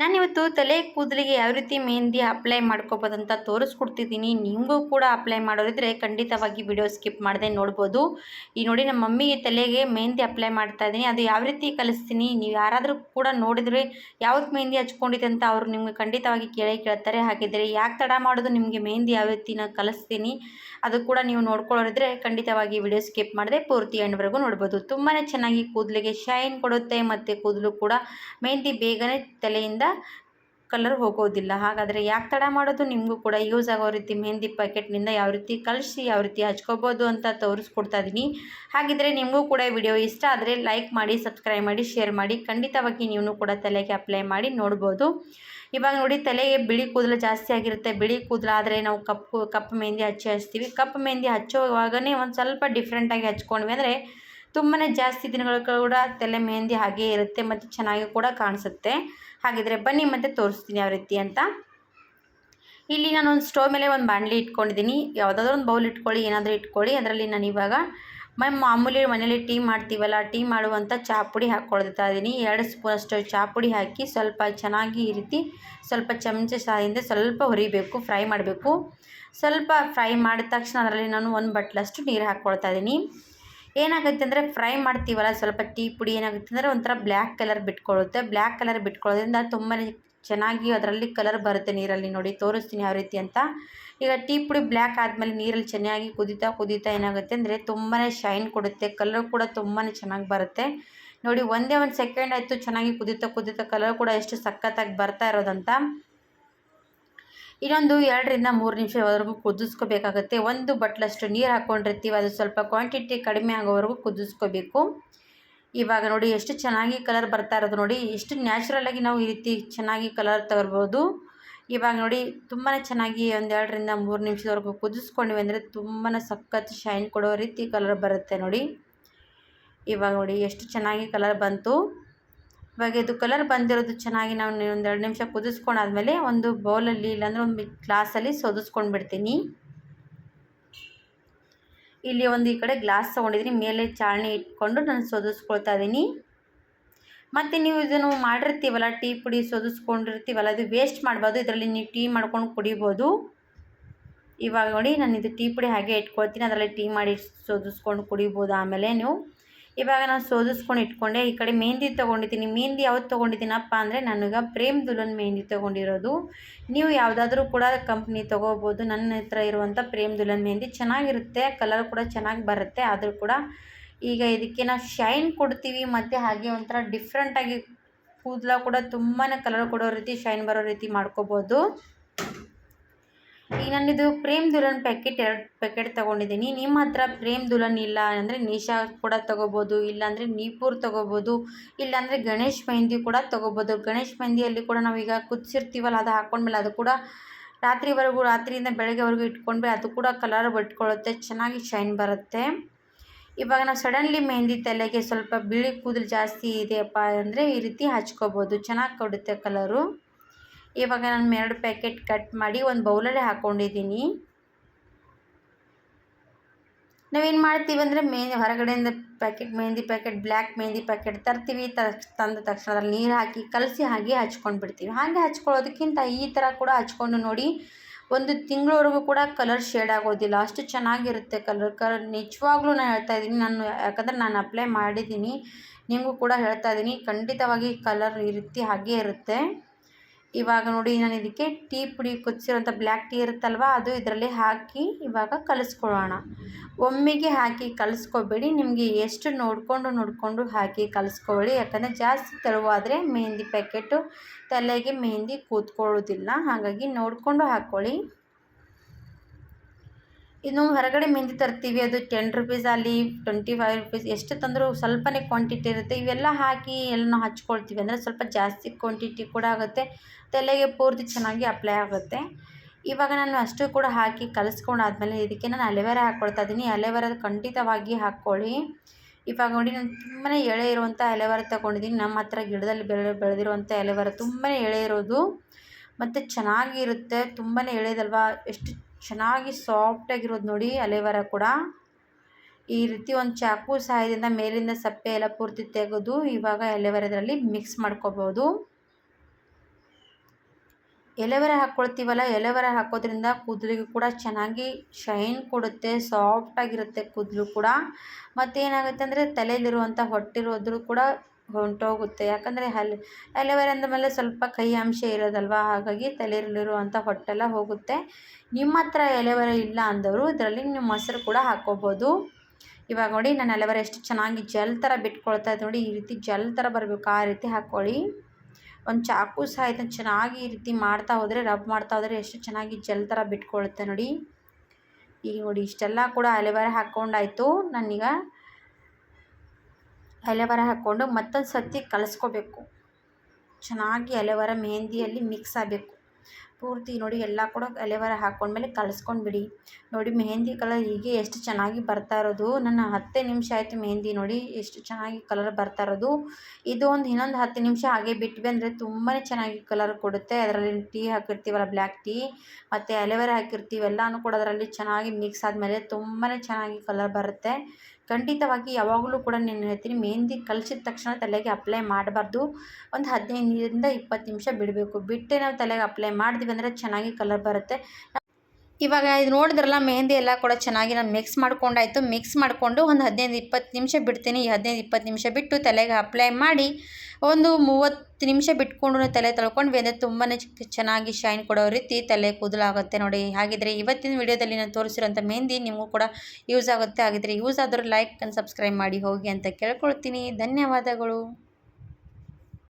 ನಾನಿವತ್ತು ತಲೆ ಕೂದಲಿಗೆ ಯಾವ ರೀತಿ ಮೆಹಂದಿ ಅಪ್ಲೈ ಮಾಡ್ಕೋಬೋದಂತ ತೋರಿಸ್ಕೊಡ್ತಿದ್ದೀನಿ. ನಿಮಗೂ ಕೂಡ ಅಪ್ಲೈ ಮಾಡೋರಿದ್ರೆ ಖಂಡಿತವಾಗಿ ವಿಡಿಯೋ ಸ್ಕಿಪ್ ಮಾಡದೆ ನೋಡ್ಬೋದು. ಈ ನೋಡಿ ನಮ್ಮ ಮಮ್ಮಿಗೆ ತಲೆಗೆ ಮೆಹಂದಿ ಅಪ್ಲೈ ಮಾಡ್ತಾ ಇದ್ದೀನಿ. ಅದು ಯಾವ ರೀತಿ ಕಲಿಸ್ತೀನಿ? ನೀವು ಯಾರಾದರೂ ಕೂಡ ನೋಡಿದರೆ ಯಾವ್ದು ಮೆಹಂದಿ ಹಚ್ಕೊಂಡಿದೆ ಅಂತ ಅವರು ನಿಮಗೆ ಖಂಡಿತವಾಗಿ ಕೇಳೇ ಕೇಳ್ತಾರೆ. ಹಾಗಿದ್ರೆ ಯಾಕೆ ತಡ ಮಾಡೋದು? ನಿಮಗೆ ಮೆಹಂದಿ ಯಾವ ರೀತಿ ನಾನು ಕಲಿಸ್ತೀನಿ? ಅದು ಕೂಡ ನೀವು ನೋಡ್ಕೊಳ್ಳೋರಿದ್ರೆ ಖಂಡಿತವಾಗಿ ವಿಡಿಯೋ ಸ್ಕಿಪ್ ಮಾಡದೆ ಪೂರ್ತಿ ಎಂಡ್ವರೆಗೂ ನೋಡ್ಬೋದು. ತುಂಬಾ ಚೆನ್ನಾಗಿ ಕೂದಲಿಗೆ ಶೈನ್ ಕೊಡುತ್ತೆ ಮತ್ತು ಕೂದಲು ಕೂಡ ಮೆಹಂದಿ ಬೇಗನೆ ತಲೆಯಿಂದ ಕಲರ್ ಹೋಗೋದಿಲ್ಲ. ಹಾಗಾದರೆ ಯಾಕೆ ತಡ ಮಾಡೋದು? ನಿಮಗೂ ಕೂಡ ಯೂಸ್ ಆಗೋ ರೀತಿ ಮೆಹಂದಿ ಪ್ಯಾಕೆಟ್ನಿಂದ ಯಾವ ರೀತಿ ಕಳಿಸಿ ಯಾವ ರೀತಿ ಹಚ್ಕೋಬೋದು ಅಂತ ತೋರಿಸ್ಕೊಡ್ತಾ ಇದ್ದೀನಿ ಹಾಗಿದ್ರೆ ನಿಮಗೂ ಕೂಡ ವಿಡಿಯೋ ಇಷ್ಟ ಆದರೆ ಲೈಕ್ ಮಾಡಿ ಸಬ್ಸ್ಕ್ರೈಬ್ ಮಾಡಿ ಶೇರ್ ಮಾಡಿ. ಖಂಡಿತವಾಗಿ ನೀವು ಕೂಡ ತಲೆಗೆ ಅಪ್ಲೈ ಮಾಡಿ ನೋಡ್ಬೋದು. ಇವಾಗ ನೋಡಿ, ತಲೆಗೆ ಬಿಳಿ ಕೂದಲು ಜಾಸ್ತಿ ಆಗಿರುತ್ತೆ. ಬಿಳಿ ಕೂದಲು ಆದರೆ ನಾವು ಕಪ್ಪು ಕಪ್ಪು ಮೆಹಂದಿ ಹಚ್ಚಿ ಹಚ್ತೀವಿ. ಕಪ್ಪು ಮೆಹಂದಿ ಹಚ್ಚೋವಾಗನೇ ಒಂದು ಸ್ವಲ್ಪ ಡಿಫ್ರೆಂಟಾಗಿ ಹಚ್ಕೊಂಡ್ವಿ ಅಂದರೆ ತುಂಬಾ ಜಾಸ್ತಿ ದಿನಗಳು ಕೂಡ ತಲೆ ಮೆಹಂದಿ ಹಾಗೇ ಇರುತ್ತೆ ಮತ್ತು ಚೆನ್ನಾಗಿ ಕೂಡ ಕಾಣಿಸುತ್ತೆ. ಹಾಗಿದ್ರೆ ಬನ್ನಿ ಮತ್ತೆ ತೋರಿಸ್ತೀನಿ ಯಾವ ರೀತಿ ಅಂತ. ಇಲ್ಲಿ ನಾನು ಒಂದು ಸ್ಟೋವ್ ಮೇಲೆ ಒಂದು ಬಾಣಲಿ ಇಟ್ಕೊಂಡಿದ್ದೀನಿ. ಯಾವುದಾದ್ರೂ ಒಂದು ಬೌಲ್ ಇಟ್ಕೊಳ್ಳಿ, ಏನಾದರೂ ಇಟ್ಕೊಳ್ಳಿ. ಅದರಲ್ಲಿ ನಾನು ಇವಾಗ ಮೈ ಮಾಮೂಲಿ ಮನೇಲಿ ಟೀ ಮಾಡ್ತೀವಲ್ಲ, ಟೀ ಮಾಡುವಂಥ ಚಹಾ ಪುಡಿ ಹಾಕ್ಕೊಳ್ತಾ ಇದ್ದೀನಿ. ಎರಡು ಸ್ಪೂನಷ್ಟು ಚಹಾ ಪುಡಿ ಹಾಕಿ ಸ್ವಲ್ಪ ಚೆನ್ನಾಗಿ ಈ ರೀತಿ ಸ್ವಲ್ಪ ಚಮಚ ಸಹಾಯದಿಂದ ಸ್ವಲ್ಪ ಹುರಿಬೇಕು, ಫ್ರೈ ಮಾಡಬೇಕು. ಸ್ವಲ್ಪ ಫ್ರೈ ಮಾಡಿದ ತಕ್ಷಣ ಅದರಲ್ಲಿ ನಾನು ಒಂದು ಬಟ್ಲಷ್ಟು ನೀರು ಹಾಕ್ಕೊಳ್ತಾ ಇದ್ದೀನಿ. ಏನಾಗುತ್ತೆ ಅಂದರೆ ಫ್ರೈ ಮಾಡ್ತೀವಲ್ಲ, ಸ್ವಲ್ಪ ಟೀ ಪುಡಿ ಏನಾಗುತ್ತೆ ಅಂದರೆ ಒಂಥರ ಬ್ಲ್ಯಾಕ್ ಕಲರ್ ಬಿಟ್ಕೊಳ್ಳುತ್ತೆ. ಬ್ಲ್ಯಾಕ್ ಕಲರ್ ಬಿಟ್ಕೊಳ್ಳೋದ್ರಿಂದ ತುಂಬಾ ಚೆನ್ನಾಗಿ ಅದರಲ್ಲಿ ಕಲರ್ ಬರುತ್ತೆ ನೀರಲ್ಲಿ ನೋಡಿ, ತೋರಿಸ್ತೀನಿ ಯಾವ ರೀತಿ ಅಂತ. ಈಗ ಟೀ ಪುಡಿ ಬ್ಲ್ಯಾಕ್ ಆದಮೇಲೆ ನೀರಲ್ಲಿ ಚೆನ್ನಾಗಿ ಕುದೀತಾ ಕುದೀತಾ ಏನಾಗುತ್ತೆ ಅಂದರೆ ತುಂಬಾ ಶೈನ್ ಕೊಡುತ್ತೆ ಕಲರ್ ಕೂಡ ತುಂಬಾ ಚೆನ್ನಾಗಿ ಬರುತ್ತೆ. ನೋಡಿ, ಒಂದೇ ಒಂದು ಸೆಕೆಂಡ್ ಆಯಿತು ಚೆನ್ನಾಗಿ ಕುದೀತಾ ಕುದೀತಾ ಕಲರ್ ಕೂಡ ಎಷ್ಟು ಸಖತ್ತಾಗಿ ಬರ್ತಾ ಇರೋದಂತ. ಇನ್ನೊಂದು ಎರಡರಿಂದ ಮೂರು ನಿಮಿಷವರೆಗೂ ಕುದಿಸ್ಕೋಬೇಕಾಗುತ್ತೆ. ಒಂದು ಬಟ್ಲಷ್ಟು ನೀರು ಹಾಕ್ಕೊಂಡಿರ್ತೀವಿ ಅದು ಸ್ವಲ್ಪ ಕ್ವಾಂಟಿಟಿ ಕಡಿಮೆ ಆಗೋವರೆಗೂ ಕುದಿಸ್ಕೋಬೇಕು. ಇವಾಗ ನೋಡಿ ಎಷ್ಟು ಚೆನ್ನಾಗಿ ಕಲರ್ ಬರ್ತಾ ಇರೋದು ನೋಡಿ, ಎಷ್ಟು ನ್ಯಾಚುರಲಾಗಿ ನಾವು ಈ ರೀತಿ ಚೆನ್ನಾಗಿ ಕಲರ್ ತಗೊಳ್ಬೋದು ಇವಾಗ ನೋಡಿ ತುಂಬಾ ಚೆನ್ನಾಗಿ ಒಂದು ಎರಡರಿಂದ ಮೂರು ನಿಮಿಷದವರೆಗೂ ಕುದಿಸ್ಕೊಂಡ್ವಿ ಅಂದರೆ ತುಂಬಾ ಸಖತ್ ಶೈನ್ ಕೊಡೋ ರೀತಿ ಕಲರ್ ಬರುತ್ತೆ ನೋಡಿ. ಇವಾಗ ನೋಡಿ ಎಷ್ಟು ಚೆನ್ನಾಗಿ ಕಲರ್ ಬಂತು. ಇವಾಗ ಇದು ಕಲರ್ ಬಂದಿರೋದು ಚೆನ್ನಾಗಿ ನಾವು ಒಂದು ಎರಡು ನಿಮಿಷ ಕುದಿಸ್ಕೊಂಡಾದ್ಮೇಲೆ ಒಂದು ಬೌಲಲ್ಲಿ ಇಲ್ಲಾಂದ್ರೆ ಒಂದು ಗ್ಲಾಸಲ್ಲಿ ಸೋದಿಸ್ಕೊಂಡು ಬಿಡ್ತೀನಿ ಇಲ್ಲಿ ಒಂದು ಈ ಕಡೆ ಗ್ಲಾಸ್ ತೊಗೊಂಡಿದ್ದೀನಿ. ಮೇಲೆ ಚಾಳಣಿ ಇಟ್ಕೊಂಡು ನಾನು ಸೋದಿಸ್ಕೊಳ್ತಾ ಇದ್ದೀನಿ. ಮತ್ತು ನೀವು ಇದನ್ನು ಮಾಡಿರ್ತೀವಲ್ಲ, ಟೀ ಪುಡಿ ಸೋದಿಸ್ಕೊಂಡಿರ್ತೀವಲ್ಲ, ಅದು ವೇಸ್ಟ್ ಮಾಡ್ಬೋದು ಇದರಲ್ಲಿ ನೀವು ಟೀ ಮಾಡ್ಕೊಂಡು ಕುಡಿಬೋದು. ಇವಾಗ ನೋಡಿ, ನಾನು ಇದು ಟೀ ಪುಡಿ ಹಾಗೆ ಇಟ್ಕೊಳ್ತೀನಿ. ಅದರಲ್ಲಿ ಟೀ ಮಾಡಿ ಸೋದಿಸ್ಕೊಂಡು ಕುಡಿಬೋದು ಆಮೇಲೆ ನೀವು. ಇವಾಗ ನಾನು ಸೋದಿಸ್ಕೊಂಡು ಇಟ್ಕೊಂಡೆ. ಈ ಕಡೆ ಮೆಹಂದಿ ತೊಗೊಂಡಿದ್ದೀನಿ. ಮೆಹಂದಿ ಯಾವ್ದು ತೊಗೊಂಡಿದ್ದೀನಪ್ಪ ಅಂದರೆ ನನಗೆ ಪ್ರೇಮ್ ದುಲನ್ ಮೆಹಂದಿ ತೊಗೊಂಡಿರೋದು. ನೀವು ಯಾವುದಾದ್ರೂ ಕೂಡ ಕಂಪ್ನಿ ತೊಗೋಬೋದು. ನನ್ನ ಹತ್ರ ಇರುವಂಥ ಪ್ರೇಮ್ ದುಲನ್ ಮೆಹಂದಿ ಚೆನ್ನಾಗಿರುತ್ತೆ. ಕಲರ್ ಕೂಡ ಚೆನ್ನಾಗಿ ಬರುತ್ತೆ. ಆದರೂ ಕೂಡ ಈಗ ಇದಕ್ಕೆ ನಾವು ಶೈನ್ ಕೊಡ್ತೀವಿ. ಮತ್ತು ಹಾಗೆ ಒಂಥರ ಡಿಫ್ರೆಂಟಾಗಿ ಕೂದಲ ಕೂಡ ತುಂಬಾ ಕಲರ್ ಕೊಡೋ ರೀತಿ ಶೈನ್ ಬರೋ ರೀತಿ ಮಾಡ್ಕೋಬೋದು. ಈಗ ನಾನಿದು ಪ್ರೇಮ್ ದುಲನ್ ಪ್ಯಾಕೆಟ್ ಎರಡು ಪ್ಯಾಕೆಟ್ ತೊಗೊಂಡಿದ್ದೀನಿ. ನಿಮ್ಮ ಹತ್ರ ಪ್ರೇಮ್ ದುಲನ್ ಇಲ್ಲ ಅಂದರೆ ನಿಶಾ ಕೂಡ ತೊಗೋಬೋದು, ಇಲ್ಲಾಂದರೆ ನೀಪೂರ್ ತೊಗೋಬೋದು, ಇಲ್ಲಾಂದರೆ ಗಣೇಶ್ ಮೆಹಂದಿ ಕೂಡ ತೊಗೋಬೋದು. ಗಣೇಶ್ ಮೆಹಂದಿಯಲ್ಲಿ ಕೂಡ ನಾವೀಗ ಕುದಿಸಿರ್ತೀವಲ್ಲ ಅದು ಹಾಕೊಂಡ್ಮೇಲೆ ಅದು ಕೂಡ ರಾತ್ರಿವರೆಗೂ, ರಾತ್ರಿಯಿಂದ ಬೆಳಗ್ಗೆವರೆಗೂ ಇಟ್ಕೊಂಡ್ರೆ ಅದು ಕೂಡ ಕಲರ್ ಬಿಟ್ಕೊಳ್ಳುತ್ತೆ ಚೆನ್ನಾಗಿ ಶೈನ್ ಬರುತ್ತೆ. ಇವಾಗ ನಾವು ಸಡನ್ಲಿ ಮೆಹಂದಿ ತಲೆಗೆ ಸ್ವಲ್ಪ ಬಿಳಿ ಕೂದಲು ಜಾಸ್ತಿ ಇದೆಯಪ್ಪ ಅಂದರೆ ಈ ರೀತಿ ಹಚ್ಕೋಬೋದು, ಚೆನ್ನಾಗಿ ಕೊಡುತ್ತೆ ಕಲರು ಇವಾಗ ನಾನು ಎರಡು ಪ್ಯಾಕೆಟ್ ಕಟ್ ಮಾಡಿ ಒಂದು ಬೌಲಲ್ಲಿ ಹಾಕ್ಕೊಂಡಿದ್ದೀನಿ ನಾವೇನು ಮಾಡ್ತೀವಿ ಅಂದರೆ ಮೆಹಂದಿ ಹೊರಗಡೆಯಿಂದ packet, mehndi packet, black mehndi packet ತರ್ತೀವಿ. ತಂದ ತಕ್ಷಣ ಅದ್ರಲ್ಲಿ ನೀರು ಹಾಕಿ, ಕಲಸಿ ಹಾಗೆ ಹಚ್ಕೊಂಡು ಬಿಡ್ತೀವಿ ಹಾಗೆ ಹಚ್ಕೊಳ್ಳೋದಕ್ಕಿಂತ ಈ ಥರ ಕೂಡ ಹಚ್ಕೊಂಡು ನೋಡಿ ಒಂದು ತಿಂಗಳವರೆಗೂ ಕೂಡ ಕಲರ್ ಶೇಡ್ ಆಗೋದಿಲ್ಲ. ಅಷ್ಟು ಚೆನ್ನಾಗಿರುತ್ತೆ ಕಲರ್. ಕಲರ್ ನಿಜವಾಗ್ಲೂ ನಾನು ಹೇಳ್ತಾ ಇದ್ದೀನಿ. ನಾನು, ಯಾಕಂದರೆ ನಾನು ಅಪ್ಲೈ ಮಾಡಿದ್ದೀನಿ. ನಿಮಗೂ ಕೂಡ ಹೇಳ್ತಾ ಇದ್ದೀನಿ. ಖಂಡಿತವಾಗಿ ಕಲರ್ ಈ ರೀತಿ ಹಾಗೇ ಇರುತ್ತೆ. ಇವಾಗ ನೋಡಿ ನಾನು ಇದಕ್ಕೆ ಟೀ ಪುಡಿ ಕುದಿಸಿರೋಂಥ ಬ್ಲ್ಯಾಕ್ ಟೀ ಇರುತ್ತಲ್ವ, ಅದು ಇದರಲ್ಲಿ ಹಾಕಿ ಇವಾಗ ಕಲಿಸ್ಕೊಳ್ಳೋಣ. ಒಮ್ಮೆಗೆ ಹಾಕಿ ಕಲಿಸ್ಕೊಬೇಡಿ, ನಿಮಗೆ ಎಷ್ಟು ನೋಡಿಕೊಂಡು ನೋಡಿಕೊಂಡು ಹಾಕಿ ಕಲಿಸ್ಕೊಳ್ಳಿ. ಯಾಕಂದರೆ ಜಾಸ್ತಿ ತೆಳುವಾದರೆ ಮೆಹಂದಿ ಪ್ಯಾಕೆಟು, ತಲೆಗೆ ಮೆಹಂದಿ ಕೂತ್ಕೊಳ್ಳೋದಿಲ್ಲ. ಹಾಗಾಗಿ ನೋಡಿಕೊಂಡು ಹಾಕ್ಕೊಳ್ಳಿ. ಇನ್ನು ಹೊರಗಡೆ ಮೆಹಂದಿ ತರ್ತೀವಿ, ಅದು ಟೆನ್ ರುಪೀಸ್ ಅಲ್ಲಿ ಟ್ವೆಂಟಿ ಫೈವ್ ರುಪೀಸ್ ಎಷ್ಟು ತಂದರೂ ಸ್ವಲ್ಪನೇ ಕ್ವಾಂಟಿಟಿ ಇರುತ್ತೆ. ಇವೆಲ್ಲ ಹಾಕಿ ಎಲ್ಲ ನಾವು ಹಚ್ಕೊಳ್ತೀವಿ. ಅಂದರೆ ಸ್ವಲ್ಪ ಜಾಸ್ತಿ ಕ್ವಾಂಟಿಟಿ ಕೂಡ ಆಗುತ್ತೆ. ತಲೆಗೆ ಪೂರ್ತಿ ಚೆನ್ನಾಗಿ ಅಪ್ಲೈ ಆಗುತ್ತೆ. ಇವಾಗ ನಾನು ಅಷ್ಟು ಕೂಡ ಹಾಕಿ ಕಲಿಸ್ಕೊಂಡಾದ್ಮೇಲೆ ಇದಕ್ಕೆ ನಾನು ಅಲೆವೆರಾ ಹಾಕ್ಕೊಳ್ತಾ ಇದ್ದೀನಿ. ಅಲೆವೆರಾ ಖಂಡಿತವಾಗಿ ಹಾಕ್ಕೊಳ್ಳಿ. ಇವಾಗ ನೋಡಿ, ನಾನು ತುಂಬಾ ಎಳೆ ಇರುವಂಥ ಎಲೆವರ ತಗೊಂಡಿದ್ದೀನಿ. ನಮ್ಮ ಹತ್ರ ಗಿಡದಲ್ಲಿ ಬೆಳೆ ಬೆಳೆದಿರುವಂಥ ಎಲೆವರ ತುಂಬಾ ಎಳೆ ಇರೋದು. ಮತ್ತು ಚೆನ್ನಾಗಿರುತ್ತೆ. ತುಂಬಾ ಎಳೆದಲ್ವಾ? ಎಷ್ಟು ಚೆನ್ನಾಗಿ ಸಾಫ್ಟಾಗಿರೋದು ನೋಡಿ ಅಲೆವರ ಕೂಡ. ಈ ರೀತಿ ಒಂದು ಚಾಕು ಸಹಾಯದಿಂದ ಮೇಲಿಂದ ಸಪ್ಪೆ ಎಲ್ಲ ಪೂರ್ತಿ ತೆಗೆದು ಇವಾಗ ಎಲೆವರದ್ರಲ್ಲಿ ಮಿಕ್ಸ್ ಮಾಡ್ಕೋಬೋದು. ಎಲೆವರ ಹಾಕ್ಕೊಳ್ತೀವಲ್ಲ ಎಲೆವರ ಹಾಕೋದ್ರಿಂದ ಕೂದಲಿಗೂ ಕೂಡ ಚೆನ್ನಾಗಿ ಶೈನ್ ಕೊಡುತ್ತೆ ಸಾಫ್ಟಾಗಿರುತ್ತೆ ಕೂದಲು ಕೂಡ. ಮತ್ತೇನಾಗುತ್ತೆ ಅಂದರೆ ತಲೆಯಲ್ಲಿರುವಂಥ ಹೊಟ್ಟಿರೋದ್ರೂ ಕೂಡ ಹೊಂಟೋಗುತ್ತೆ. ಯಾಕಂದರೆ ಹಲ್ ಅಂದ ಮೇಲೆ ಸ್ವಲ್ಪ ಕೈ ಅಂಶ ಇರೋದಲ್ವ? ಹಾಗಾಗಿ ತಲೆಯಲ್ಲಿರುವಂಥ ಹೊಟ್ಟೆಲ್ಲ ಹೋಗುತ್ತೆ. ನಿಮ್ಮ ಹತ್ರ ಎಲೆವರೆ ಇಲ್ಲ ಅಂದವರು ಇದರಲ್ಲಿ ನೀವು ಮೊಸರು ಕೂಡ ಹಾಕ್ಕೋಬೋದು. ಇವಾಗ ನೋಡಿ ನಾನು ಎಲೆವರೆ ಎಷ್ಟು ಚೆನ್ನಾಗಿ ಜೆಲ್ ಥರ ಬಿಟ್ಕೊಳ್ತಾ ಇದ್ದೆ ನೋಡಿ, ಈ ರೀತಿ ಜೆಲ್ ಥರ ಬರಬೇಕು. ಆ ರೀತಿ ಹಾಕ್ಕೊಳ್ಳಿ. ಒಂದು ಚಾಕು ಸಹಿತ ಚೆನ್ನಾಗಿ ಈ ರೀತಿ ಮಾಡ್ತಾ ಹೋದರೆ, ರಬ್ ಮಾಡ್ತಾ ಹೋದರೆ ಎಷ್ಟು ಚೆನ್ನಾಗಿ ಜೆಲ್ ಥರ ಬಿಟ್ಕೊಳುತ್ತೆ ನೋಡಿ. ಈಗ ನೋಡಿ, ಇಷ್ಟೆಲ್ಲ ಕೂಡ ಅಲೆವರೆ ಹಾಕ್ಕೊಂಡಾಯಿತು. ನಾನೀಗ ಅಲೆವರ ಹಾಕ್ಕೊಂಡು ಮತ್ತೊಂದು ಸರ್ತಿ ಕಲಿಸ್ಕೋಬೇಕು. ಚೆನ್ನಾಗಿ ಅಲೆವರ ಮೆಹಂದಿಯಲ್ಲಿ ಮಿಕ್ಸ್ ಆಗಬೇಕು. ಪೂರ್ತಿ ನೋಡಿ ಎಲ್ಲ ಕೂಡ ಎಲೆವರ ಹಾಕ್ಕೊಂಡ್ಮೇಲೆ ಕಲಿಸ್ಕೊಂಡ್ಬಿಡಿ. ನೋಡಿ ಮೆಹಂದಿ ಕಲರ್ ಹೀಗೆ ಎಷ್ಟು ಚೆನ್ನಾಗಿ ಬರ್ತಾ ಇರೋದು. ನನ್ನ ಹತ್ತೇ ನಿಮಿಷ ಆಯಿತು ಮೆಹಂದಿ ನೋಡಿ ಎಷ್ಟು ಚೆನ್ನಾಗಿ ಕಲರ್ ಬರ್ತಾ ಇರೋದು. ಇದು ಒಂದು ಇನ್ನೊಂದು ಹತ್ತು ನಿಮಿಷ ಹಾಗೆ ಬಿಟ್ವಿ ಅಂದರೆ ತುಂಬಾ ಚೆನ್ನಾಗಿ ಕಲರ್ ಕೊಡುತ್ತೆ. ಅದರಲ್ಲಿ ಟೀ ಹಾಕಿರ್ತೀವಲ್ಲ ಬ್ಲ್ಯಾಕ್ ಟೀ ಮತ್ತು ಅಲೆವರ ಹಾಕಿರ್ತೀವಿ ಎಲ್ಲನೂ ಕೂಡ ಅದರಲ್ಲಿ ಚೆನ್ನಾಗಿ ಮಿಕ್ಸ್ ಆದಮೇಲೆ ತುಂಬಾ ಚೆನ್ನಾಗಿ ಕಲರ್ ಬರುತ್ತೆ. ಖಂಡಿತವಾಗಿ ಯಾವಾಗಲೂ ಕೂಡ ನಾನು ಹೇಳ್ತೀನಿ ಮೆಹಂದಿ ಕಲಿಸಿದ ತಕ್ಷಣ ತಲೆಗೆ ಅಪ್ಲೈ ಮಾಡಬಾರ್ದು. ಒಂದು ಹದಿನೈದರಿಂದ ಇಪ್ಪತ್ತು ನಿಮಿಷ ಬಿಡಬೇಕು. ಬಿಟ್ಟೆ ನಾವು ತಲೆಗೆ ಅಪ್ಲೈ ಮಾಡಿದ್ವಿ ಅಂದರೆ ಚೆನ್ನಾಗಿ ಕಲರ್ ಬರುತ್ತೆ. ಇವಾಗ ಇದು ನೋಡಿದ್ರಲ್ಲ ಮೆಹಂದಿ ಎಲ್ಲ ಕೂಡ ಚೆನ್ನಾಗಿ ನಾನು ಮಿಕ್ಸ್ ಮಾಡ್ಕೊಂಡಾಯಿತು. ಮಿಕ್ಸ್ ಮಾಡಿಕೊಂಡು ಒಂದು ಹದಿನೈದು ಇಪ್ಪತ್ತು ನಿಮಿಷ ಬಿಡ್ತೀನಿ. ಈ ಹದಿನೈದು ಇಪ್ಪತ್ತು ನಿಮಿಷ ಬಿಟ್ಟು ತಲೆಗೆ ಅಪ್ಲೈ ಮಾಡಿ ಒಂದು ಮೂವತ್ತು ನಿಮಿಷ ಬಿಟ್ಕೊಂಡು ತಲೆ ತೊಳ್ಕೊಂಡು ಅಂದರೆ ತುಂಬಾ ಚೆನ್ನಾಗಿ ಶೈನ್ ಕೊಡೋ ರೀತಿ ತಲೆ ಕೂದಲಾಗುತ್ತೆ ನೋಡಿ. ಹಾಗಿದ್ರೆ ಇವತ್ತಿನ ವಿಡಿಯೋದಲ್ಲಿ ನಾನು ತೋರಿಸಿರೋಂಥ ಮೆಹಂದಿ ನಿಮಗೂ ಕೂಡ ಯೂಸ್ ಆಗುತ್ತೆ. ಹಾಗಿದ್ರೆ ಯೂಸ್ ಆದರೂ ಲೈಕ್ ಆ್ಯಂಡ್ ಸಬ್ಸ್ಕ್ರೈಬ್ ಮಾಡಿ ಹೋಗಿ ಅಂತ ಕೇಳ್ಕೊಳ್ತೀನಿ. ಧನ್ಯವಾದಗಳು.